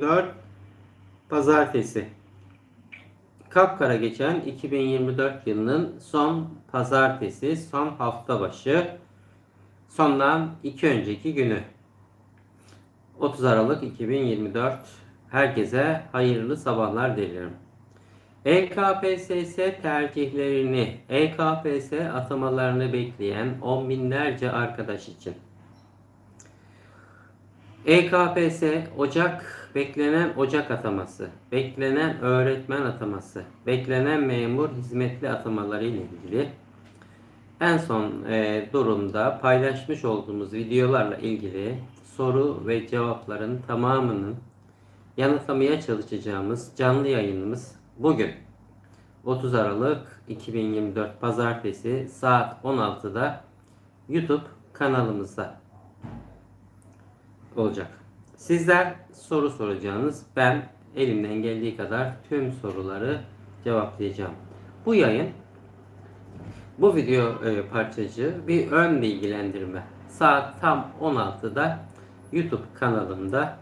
4 Pazartesi Kapkara geçen 2024 yılının son pazartesi, son hafta başı, sondan iki önceki günü. 30 Aralık 2024 herkese hayırlı sabahlar. E EKPSS tercihlerini, EKPS atamalarını bekleyen on binlerce arkadaş için EKPS Ocak beklenen Ocak ataması, beklenen öğretmen ataması, beklenen memur hizmetli atamaları ile ilgili en son e, durumda paylaşmış olduğumuz videolarla ilgili soru ve cevapların tamamının yanıtlamaya çalışacağımız canlı yayınımız bugün. 30 Aralık 2024 Pazartesi saat 16'da YouTube kanalımızda olacak. Sizler soru soracağınız, ben elimden geldiği kadar tüm soruları cevaplayacağım. Bu yayın, bu video e, parçacığı bir ön bilgilendirme. Saat tam 16'da YouTube kanalımda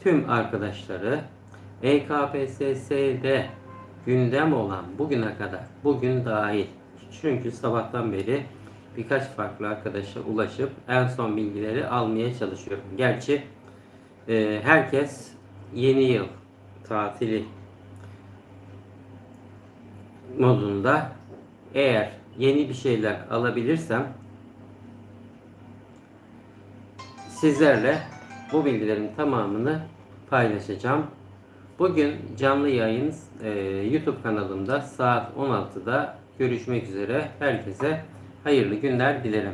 tüm arkadaşları EKPSS'de gündem olan bugüne kadar, bugün dahil. Çünkü sabahtan beri birkaç farklı arkadaşa ulaşıp en son bilgileri almaya çalışıyorum. Gerçi e, herkes yeni yıl tatili modunda eğer yeni bir şeyler alabilirsem sizlerle bu bilgilerin tamamını paylaşacağım. Bugün canlı yayın e, YouTube kanalımda saat 16'da görüşmek üzere. Herkese hayırlı günler dilerim.